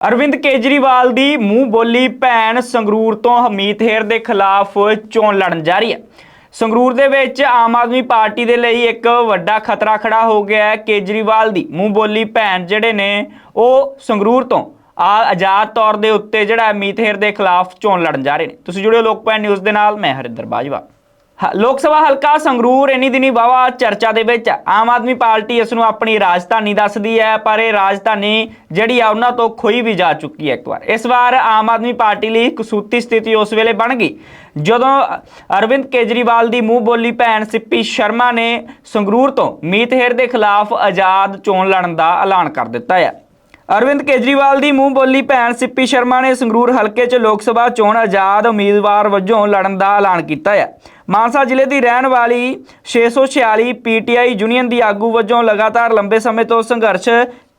ਅਰਵਿੰਦ ਕੇਜਰੀਵਾਲ ਦੀ ਮੂੰਹ ਬੋਲੀ ਭੈਣ ਸੰਗਰੂਰ ਤੋਂ ਹਮੀਤ ਹੇਰ ਦੇ ਖਿਲਾਫ ਚੋਣ ਲੜਨ ਜਾ ਰਹੀ ਹੈ। ਸੰਗਰੂਰ ਦੇ ਵਿੱਚ ਆਮ ਆਦਮੀ ਪਾਰਟੀ ਦੇ ਲਈ ਇੱਕ ਵੱਡਾ ਖਤਰਾ ਖੜਾ ਹੋ ਗਿਆ ਹੈ ਕੇਜਰੀਵਾਲ ਦੀ। ਮੂੰਹ ਬੋਲੀ ਭੈਣ ਜਿਹੜੇ ਨੇ, ਉਹ ਸੰਗਰੂਰ ਤੋਂ ਆ ਆਜ਼ਾਦ ਤੌਰ ਦੇ ਉੱਤੇ ਜਿਹੜਾ ਅਮੀਤ ਹੇਰ ਦੇ ਖਿਲਾਫ ਚੋਣ ਲੜਨ ਜਾ ਰਹੇ ਨੇ। ਤੁਸੀਂ ਜੁੜਿਓ ਲੋਕਪਾਲ ਨਿਊਜ਼ ਦੇ ਨਾਲ, ਮੈਂ ਹਰਿੰਦਰ ਬਾਜਵਾ। ਲੋਕ ਸਭਾ ਹਲਕਾ ਸੰਗਰੂਰ ਇਨੀ ਦਿਨੀ ਵਾਵਾ ਚਰਚਾ ਦੇ ਵਿੱਚ ਆਮ ਆਦਮੀ ਪਾਰਟੀ ਇਸ ਨੂੰ ਆਪਣੀ ਰਾਜਧਾਨੀ ਦੱਸਦੀ ਹੈ, ਪਰ ਇਹ ਰਾਜਧਾਨੀ ਜਿਹੜੀ ਆ, ਉਹਨਾਂ ਤੋਂ ਖੋਈ ਵੀ ਜਾ ਚੁੱਕੀ ਹੈ ਇੱਕ ਵਾਰ। ਇਸ ਵਾਰ ਆਮ ਆਦਮੀ ਪਾਰਟੀ ਲਈ ਕਸੂਤੀ ਸਥਿਤੀ ਉਸ ਵੇਲੇ ਬਣ ਗਈ। ਜਦੋਂ ਅਰਵਿੰਦ ਕੇਜਰੀਵਾਲ ਦੀ ਮੂੰਹ ਬੋਲੀ ਭੈਣ ਸਿੱਪੀ ਸ਼ਰਮਾ ਨੇ ਸੰਗਰੂਰ ਤੋਂ ਮੀਤ ਹੇਰ ਦੇ ਖਿਲਾਫ ਆਜ਼ਾਦ ਚੋਣ ਲੜਨ ਦਾ ਐਲਾਨ ਕਰ ਦਿੱਤਾ ਹੈ। ਅਰਵਿੰਦ ਕੇਜਰੀਵਾਲ ਦੀ ਮੂੰਹ ਬੋਲੀ ਭੈਣ ਸਿੱਪੀ ਸ਼ਰਮਾ ਨੇ ਸੰਗਰੂਰ ਹਲਕੇ 'ਚ ਲੋਕ ਸਭਾ ਚੋਣ ਆਜ਼ਾਦ ਉਮੀਦਵਾਰ ਵਜੋਂ ਲੜਨ ਦਾ ਐਲਾਨ ਕੀਤਾ ਹੈ। ਮਾਨਸਾ ਜ਼ਿਲ੍ਹੇ ਦੀ ਰਹਿਣ ਵਾਲੀ 646 ਪੀਟੀਆਈ ਯੂਨੀਅਨ ਦੀ ਆਗੂ ਵਜੋਂ ਲਗਾਤਾਰ ਲੰਬੇ ਸਮੇਂ ਤੋਂ ਸੰਘਰਸ਼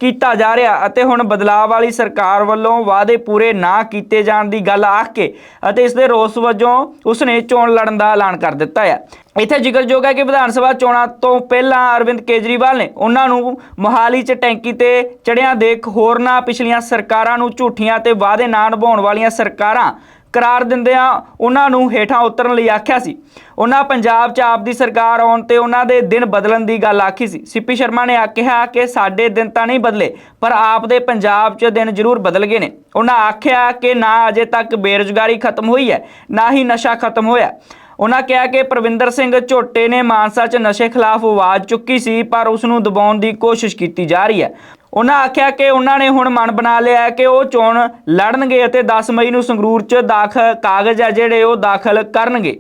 ਕੀਤਾ ਜਾ ਰਿਹਾ ਅਤੇ ਹੁਣ ਬਦਲਾਅ ਵਾਲੀ ਸਰਕਾਰ ਵੱਲੋਂ ਵਾਅਦੇ ਪੂਰੇ ਨਾ ਕੀਤੇ ਜਾਣ ਦੀ ਗੱਲ ਆਖ ਕੇ ਅਤੇ ਇਸ ਦੇ ਰੋਸ ਵਜੋਂ ਉਸਨੇ ਚੋਣ ਲੜਨ ਦਾ ਐਲਾਨ ਕਰ ਦਿੱਤਾ ਹੈ। ਇੱਥੇ ਜ਼ਿਕਰਯੋਗ ਹੈ ਕਿ ਵਿਧਾਨ ਸਭਾ ਚੋਣਾਂ ਤੋਂ ਪਹਿਲਾਂ ਅਰਵਿੰਦ ਕੇਜਰੀਵਾਲ ਨੇ ਉਹਨਾਂ ਨੂੰ ਮੋਹਾਲੀ 'ਚ ਟੈਂਕੀ ਤੇ ਚੜਿਆਂ ਦੇਖ ਹੋਰਨਾਂ ਪਿਛਲੀਆਂ ਸਰਕਾਰਾਂ ਨੂੰ ਝੂਠੀਆਂ ਤੇ ਵਾਅਦੇ ਨਾ ਨਿਭਾਉਣ ਵਾਲੀਆਂ ਸਰਕਾਰਾਂ ਕਰਾਰ ਦਿੰਦਿਆਂ ਉਹਨਾਂ ਨੂੰ ਹੇਠਾਂ ਉਤਰਨ ਲਈ ਆਖਿਆ ਸੀ। ਉਹਨਾਂ ਪੰਜਾਬ 'ਚ ਆਪ ਦੀ ਸਰਕਾਰ ਆਉਣ ਤੇ ਉਹਨਾਂ ਦੇ ਦਿਨ ਬਦਲਣ ਦੀ ਗੱਲ ਆਖੀ ਸੀ। ਸਿੱਪੀ ਸ਼ਰਮਾ ਨੇ ਆਖਿਆ ਕਿ ਸਾਡੇ ਦਿਨ ਤਾਂ ਨਹੀਂ ਬਦਲੇ, ਪਰ ਆਪ ਦੇ ਪੰਜਾਬ 'ਚ ਦਿਨ ਜ਼ਰੂਰ ਬਦਲ ਗਏ ਨੇ। ਉਹਨਾਂ ਆਖਿਆ ਕਿ ਨਾ ਅਜੇ ਤੱਕ ਬੇਰੁਜ਼ਗਾਰੀ ਖਤਮ ਹੋਈ ਹੈ, ਨਾ ਹੀ ਨਸ਼ਾ ਖਤਮ ਹੋਇਆ। ਉਹਨਾਂ ਕਿਹਾ ਕਿ ਪ੍ਰਵਿੰਦਰ ਸਿੰਘ ਝੋਟੇ ਨੇ ਮਾਨਸਾ 'ਚ ਨਸ਼ੇ ਖਿਲਾਫ ਆਵਾਜ਼ ਚੁੱਕੀ ਸੀ, ਪਰ ਉਸ ਨੂੰ ਦਬਾਉਣ ਦੀ ਕੋਸ਼ਿਸ਼ ਕੀਤੀ ਜਾ ਰਹੀ ਹੈ। ਉਹਨਾਂ ਆਖਿਆ ਕਿ ਉਹਨਾਂ ਨੇ ਹੁਣ ਮਨ ਬਣਾ ਲਿਆ ਹੈ ਕਿ ਉਹ ਚੋਣ ਲੜਨਗੇ ਅਤੇ 10 ਮਈ ਨੂੰ ਸੰਗਰੂਰ 'ਚ ਦਾਖਲ ਕਾਗਜ਼ ਆ ਜਿਹੜੇ ਉਹ ਦਾਖਲ ਕਰਨਗੇ।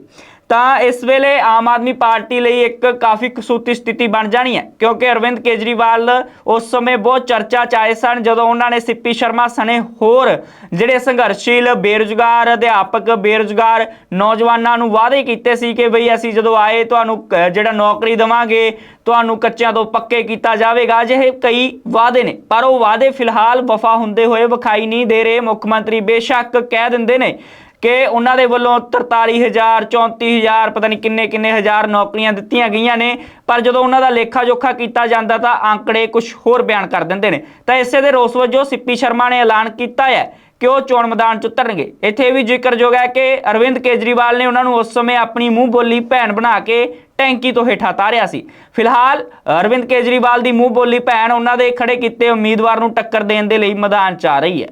ਤਾਂ ਇਸ ਵੇਲੇ ਆਮ ਆਦਮੀ ਪਾਰਟੀ ਲਈ ਇੱਕ ਕਾਫੀ ਕਸੂਤੀ ਸਥਿਤੀ ਬਣ ਜਾਣੀ ਹੈ, ਕਿਉਂਕਿ ਅਰਵਿੰਦ ਕੇਜਰੀਵਾਲ ਉਸ ਸਮੇਂ ਬਹੁਤ ਚਰਚਾ ਚ ਆਏ ਸਨ, ਜਦੋਂ ਉਹਨਾਂ ਨੇ ਸਿੱਪੀ ਸ਼ਰਮਾ ਸਣੇ ਹੋਰ ਜਿਹੜੇ ਸੰਘਰਸ਼ੀਲ ਬੇਰੁਜ਼ਗਾਰ ਅਧਿਆਪਕ, ਬੇਰੁਜ਼ਗਾਰ ਨੌਜਵਾਨਾਂ ਨੂੰ ਵਾਅਦੇ ਕੀਤੇ ਸੀ ਕਿ ਬਈ ਅਸੀਂ ਜਦੋਂ ਆਏ ਤੁਹਾਨੂੰ ਕ- ਜਿਹੜਾ ਨੌਕਰੀ ਦੇਵਾਂਗੇ, ਤੁਹਾਨੂੰ ਕੱਚਿਆਂ ਤੋਂ ਪੱਕੇ ਕੀਤਾ ਜਾਵੇਗਾ। ਅਜਿਹੇ ਕਈ ਵਾਅਦੇ ਨੇ, ਪਰ ਉਹ ਵਾਅਦੇ ਫਿਲਹਾਲ ਵਫਾ ਹੁੰਦੇ ਹੋਏ ਵਿਖਾਈ ਨਹੀਂ ਦੇ ਰਹੇ। ਮੁੱਖ ਮੰਤਰੀ ਬੇਸ਼ੱਕ ਕਹਿ ਦਿੰਦੇ ਨੇ ਕਿ ਉਹਨਾਂ ਦੇ ਵੱਲੋਂ 43000 34000 ਪਤਾ ਨਹੀਂ ਕਿੰਨੇ ਕਿੰਨੇ ਹਜ਼ਾਰ ਨੌਕਰੀਆਂ ਦਿੱਤੀਆਂ ਗਈਆਂ ਨੇ। ਪਰ ਜਦੋਂ ਉਹਨਾਂ ਦਾ ਲੇਖਾ ਜੋਖਾ ਕੀਤਾ ਜਾਂਦਾ ਤਾਂ ਆંકੜੇ ਕੁਝ ਹੋਰ ਬਿਆਨ ਕਰ ਦਿੰਦੇ ਨੇ। ਤਾਂ ਇਸੇ ਦੇ ਰੋਸ ਵਜੋਂ ਸਿੱਪੀ ਸ਼ਰਮਾ ਨੇ ਐਲਾਨ ਕੀਤਾ ਹੈ ਕਿ ਉਹ ਚੋਣ ਮੈਦਾਨ 'ਚ ਉਤਰਨਗੇ। ਇੱਥੇ ਇਹ ਵੀ ਜ਼ਿਕਰਯੋਗ ਹੈ ਕਿ ਅਰਵਿੰਦ ਕੇਜਰੀਵਾਲ ਨੇ ਉਹਨਾਂ ਨੂੰ ਉਸ ਸਮੇਂ ਆਪਣੀ ਮੂੰਹ ਬੋਲੀ ਭੈਣ ਬਣਾ ਕੇ ਟੈਂਕੀ ਤੋਂ ਹੇਠਾਂ ਤਾਰਿਆ ਸੀ। ਫਿਲਹਾਲ ਅਰਵਿੰਦ ਕੇਜਰੀਵਾਲ ਦੀ ਮੂੰਹ ਬੋਲੀ ਭੈਣ ਉਹਨਾਂ ਦੇ ਖੜੇ ਕੀਤੇ ਉਮੀਦਵਾਰ ਨੂੰ ਟੱਕਰ ਦੇਣ ਦੇ ਲਈ ਮੈਦਾਨ 'ਚ ਆ ਰਹੀ ਹੈ।